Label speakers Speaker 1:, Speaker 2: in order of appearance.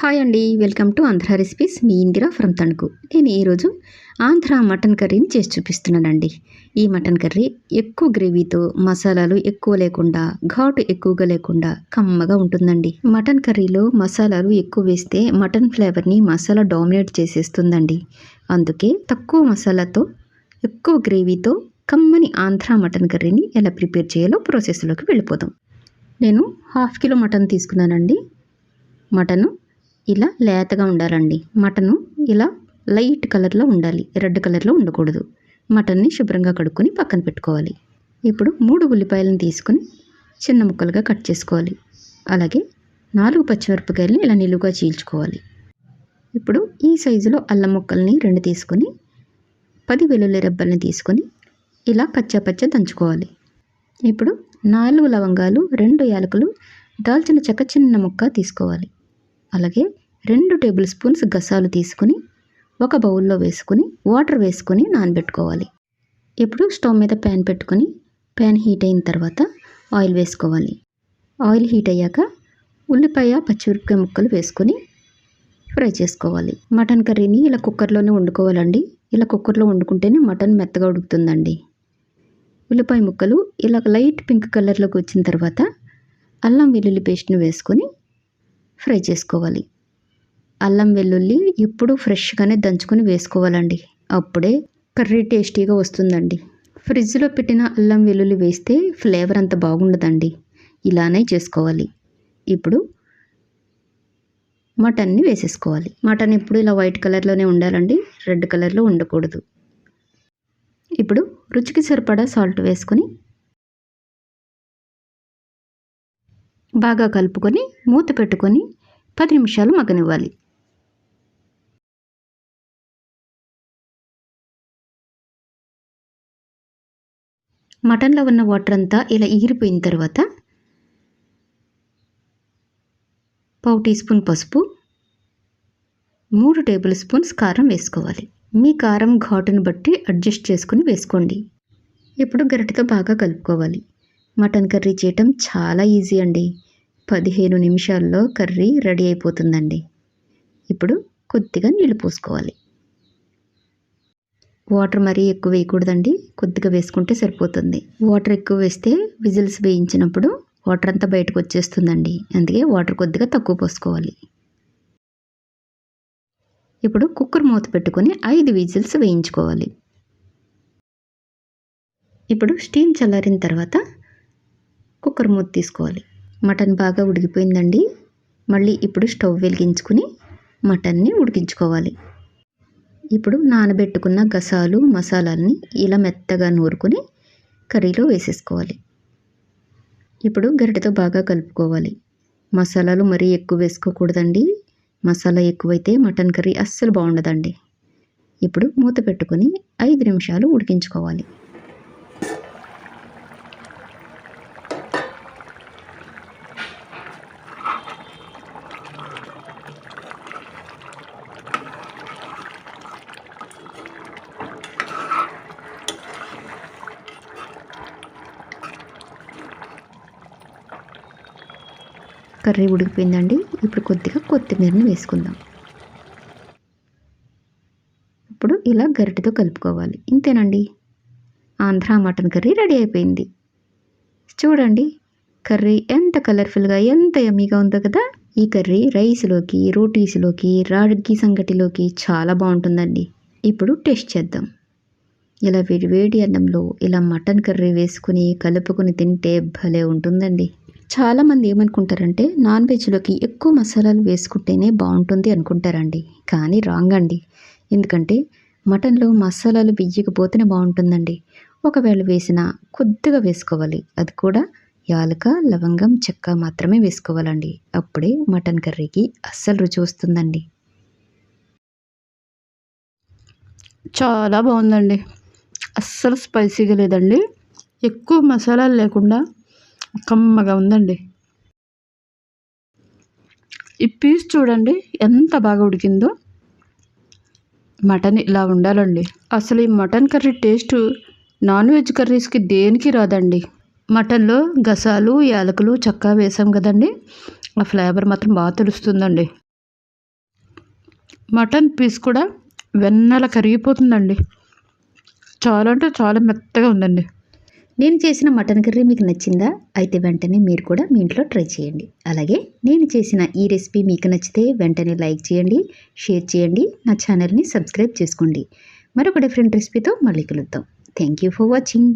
Speaker 1: Hi అండి welcome to Andhra recipes. మీ Indira from Tanuku. నేను ఈరోజు ఆంధ్ర మటన్ కర్రీని చేసి చూపిస్తున్నానండి. ఈ మటన్ కర్రీ ఎక్కువ గ్రేవీతో మసాలాలు ఎక్కువ లేకుండా ఘాటు ఎక్కువగా లేకుండా కమ్మగా ఉంటుందండి. మటన్ కర్రీలో మసాలాలు ఎక్కువ వేస్తే మటన్ ఫ్లేవర్ని మసాలా డామినేట్ చేసేస్తుందండి. అందుకే తక్కువ మసాలాతో ఎక్కువ గ్రేవీతో కమ్మని ఆంధ్ర మటన్ కర్రీని ఎలా ప్రిపేర్ చేయాలో ప్రాసెస్లోకి వెళ్ళిపోదాం. నేను హాఫ్ కిలో మటన్ తీసుకున్నానండి. మటను ఇలా లేతగా ఉండాలండి. మటను ఇలా లైట్ కలర్లో ఉండాలి. రెడ్ కలర్లో ఉండకూడదు. మటన్ని శుభ్రంగా కడుక్కొని పక్కన పెట్టుకోవాలి. ఇప్పుడు మూడు ఉల్లిపాయలను తీసుకొని చిన్న ముక్కలుగా కట్ చేసుకోవాలి. అలాగే నాలుగు పచ్చిమిరపకాయలని ఇలా నిలువుగా చీల్చుకోవాలి. ఇప్పుడు ఈ సైజులో అల్లం ముక్కల్ని రెండు తీసుకొని పది వెల్లుల్లి రెబ్బల్ని తీసుకొని ఇలా కచ్చా పచ్చ దంచుకోవాలి. ఇప్పుడు నాలుగు లవంగాలు రెండు యాలకులు దాల్చిన చెక్క చిన్న ముక్క తీసుకోవాలి. అలాగే రెండు టేబుల్ స్పూన్స్ గసాలు తీసుకుని ఒక బౌల్లో వేసుకుని వాటర్ వేసుకొని నానబెట్టుకోవాలి. ఇప్పుడు స్టవ్ మీద ప్యాన్ పెట్టుకొని ప్యాన్ హీట్ అయిన తర్వాత ఆయిల్ వేసుకోవాలి. ఆయిల్ హీట్ అయ్యాక ఉల్లిపాయ పచ్చిమిరపకాయ ముక్కలు వేసుకొని ఫ్రై చేసుకోవాలి. మటన్ కర్రీని ఇలా కుక్కర్లోనే వండుకోవాలండి. ఇలా కుక్కర్లో వండుకుంటేనే మటన్ మెత్తగా ఉడుకుతుందండి. ఉల్లిపాయ ముక్కలు ఇలా లైట్ పింక్ కలర్లోకి వచ్చిన తర్వాత అల్లం వెల్లుల్లి పేస్ట్ని వేసుకొని ఫ్రై చేసుకోవాలి. అల్లం వెల్లుల్లి ఎప్పుడు ఫ్రెష్గానే దంచుకొని వేసుకోవాలండి. అప్పుడే కర్రీ టేస్టీగా వస్తుందండి. ఫ్రిడ్జ్లో పెట్టిన అల్లం వెల్లుల్లి వేస్తే ఫ్లేవర్ అంత బాగుండదండి. ఇలానే చేసుకోవాలి. ఇప్పుడు మటన్ని వేసేసుకోవాలి. మటన్ ఎప్పుడు ఇలా వైట్ కలర్లోనే ఉండాలండి. రెడ్ కలర్లో ఉండకూడదు. ఇప్పుడు రుచికి సరిపడా సాల్ట్ వేసుకొని బాగా కలుపుకొని మూత పెట్టుకొని పది నిమిషాలు మగ్గనివ్వాలి. మటన్లో ఉన్న వాటర్ అంతా ఇలా ఈరిపోయిన తర్వాత పావు టీ స్పూన్ పసుపు మూడు టేబుల్ స్పూన్స్ కారం వేసుకోవాలి. మీ కారం ఘాటును బట్టి అడ్జస్ట్ చేసుకుని వేసుకోండి. ఇప్పుడు గరిటతో బాగా కలుపుకోవాలి. మటన్ కర్రీ చేయటం చాలా ఈజీ అండి. పదిహేను నిమిషాల్లో కర్రీ రెడీ అయిపోతుందండి. ఇప్పుడు కొద్దిగా నీళ్ళు పోసుకోవాలి. వాటర్ మరీ ఎక్కువ వేయకూడదండి. కొద్దిగా వేసుకుంటే సరిపోతుంది. వాటర్ ఎక్కువ వేస్తే విజిల్స్ వేయించినప్పుడు వాటర్ అంతా బయటకు వచ్చేస్తుందండి. అందుకే వాటర్ కొద్దిగా తక్కువ పోసుకోవాలి. ఇప్పుడు కుక్కర్ మూత పెట్టుకొని ఐదు విజిల్స్ వేయించుకోవాలి. ఇప్పుడు స్టీమ్ చల్లారిన తర్వాత కుక్కర్ మూత తీసుకోవాలి. మటన్ బాగా ఉడికిపోయిందండి. మళ్ళీ ఇప్పుడు స్టవ్ వెలిగించుకుని మటన్ని ఉడికించుకోవాలి. ఇప్పుడు నానబెట్టుకున్న గసాలు మసాలాలని ఇలా మెత్తగా నూరుకొని కర్రీలో వేసేసుకోవాలి. ఇప్పుడు గరిటెతో బాగా కలుపుకోవాలి. మసాలాలు మరీ ఎక్కువ వేసుకోకూడదండి. మసాలా ఎక్కువైతే మటన్ కర్రీ అస్సలు బాగుండదండి. ఇప్పుడు మూత పెట్టుకొని ఐదు నిమిషాలు ఉడికించుకోవాలి. కర్రీ ఉడికిపోయిందండి. ఇప్పుడు కొద్దిగా కొత్తిమీరని వేసుకుందాం. ఇప్పుడు ఇలా గరిటెతో కలుపుకోవాలి. ఇంతేనండి. ఆంధ్ర మటన్ కర్రీ రెడీ అయిపోయింది. చూడండి కర్రీ ఎంత కలర్ఫుల్గా ఎంత ఎమ్మీగా ఉందో కదా. ఈ కర్రీ రైస్లోకి రోటీస్లోకి రాగి సంగటిలోకి చాలా బాగుంటుందండి. ఇప్పుడు టేస్ట్ చేద్దాం. ఇలా వేడి వేడి అన్నంలో ఇలా మటన్ కర్రీ వేసుకుని కలుపుకొని తింటే భలే ఉంటుందండి. చాలామంది ఏమనుకుంటారంటే నాన్ వెజ్లోకి ఎక్కువ మసాలాలు వేసుకుంటేనే బాగుంటుంది అనుకుంటారండి. కానీ రాంగ్ అండి ఎందుకంటే మటన్లో మసాలాలు వెయ్యకపోతేనే బాగుంటుందండి. ఒకవేళ వేసిన కొద్దిగా వేసుకోవాలి. అది కూడా యాలక లవంగం చెక్క మాత్రమే వేసుకోవాలండి. అప్పుడే మటన్ కర్రీకి అస్సలు రుచి వస్తుందండి.
Speaker 2: చాలా బాగుందండి. అస్సలు స్పైసీగా లేదండి. ఎక్కువ మసాలాలు లేకుండా కమ్మగా ఉందండి. ఈ పీస్ చూడండి ఎంత బాగా ఉడికిందో. మటన్ ఇలా ఉండాలండి. అసలు ఈ mutton curry taste non veg కర్రీస్కి దేనికి రాదండి. మటన్లో గసాలు యాలకులు చక్కా వేసాం కదండి. ఆ ఫ్లేవర్ మాత్రం బాగా తెలుస్తుందండి. మటన్ పీస్ కూడా వెన్నెల కరిగిపోతుందండి. చాలా అంటే చాలా మెత్తగా ఉందండి.
Speaker 1: నేను చేసిన మటన్ కర్రీ మీకు నచ్చిందా? అయితే వెంటనే మీరు కూడా మీ ఇంట్లో ట్రై చేయండి. అలాగే నేను చేసిన ఈ రెసిపీ మీకు నచ్చితే వెంటనే లైక్ చేయండి షేర్ చేయండి నా ఛానల్ని సబ్స్క్రైబ్ చేసుకోండి. మరొక డిఫరెంట్ రెసిపీతో మళ్ళీ కలుద్దాం. Thank you for watching.